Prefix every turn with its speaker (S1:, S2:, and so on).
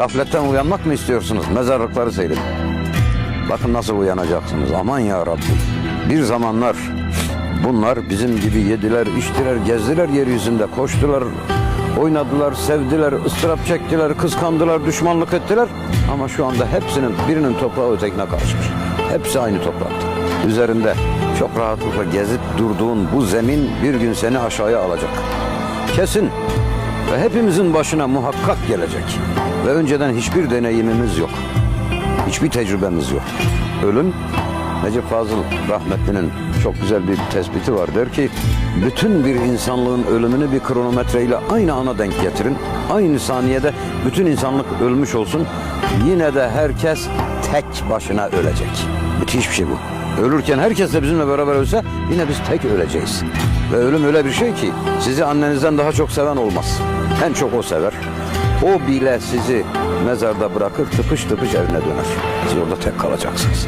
S1: Gafletten uyanmak mı istiyorsunuz? Mezarlıkları seyredin. Bakın nasıl uyanacaksınız. Aman ya Rabbi. Bir zamanlar bunlar bizim gibi yediler, içtiler, gezdiler yeryüzünde, koştular, oynadılar, sevdiler, ıstırap çektiler, kıskandılar, düşmanlık ettiler. Ama şu anda hepsinin birinin toprağı ötekine karışmış. Hepsi aynı toprakta. Üzerinde çok rahatlıkla gezip durduğun bu zemin bir gün seni aşağıya alacak. Kesin ve hepimizin başına muhakkak gelecek. Ve önceden hiçbir deneyimimiz yok. Hiçbir tecrübemiz yok. Ölüm, Necip Fazıl rahmetlinin çok güzel bir tespiti var. Der ki, bütün bir insanlığın ölümünü bir kronometreyle aynı ana denk getirin. Aynı saniyede bütün insanlık ölmüş olsun. Yine de herkes tek başına ölecek. Müthiş bir şey bu. Ölürken herkes de bizimle beraber ölse yine biz tek öleceğiz. Ve ölüm öyle bir şey ki sizi annenizden daha çok seven olmaz. En çok o sever. O bile sizi mezarda bırakır tıpış tıpış evine döner. Siz orada tek kalacaksınız.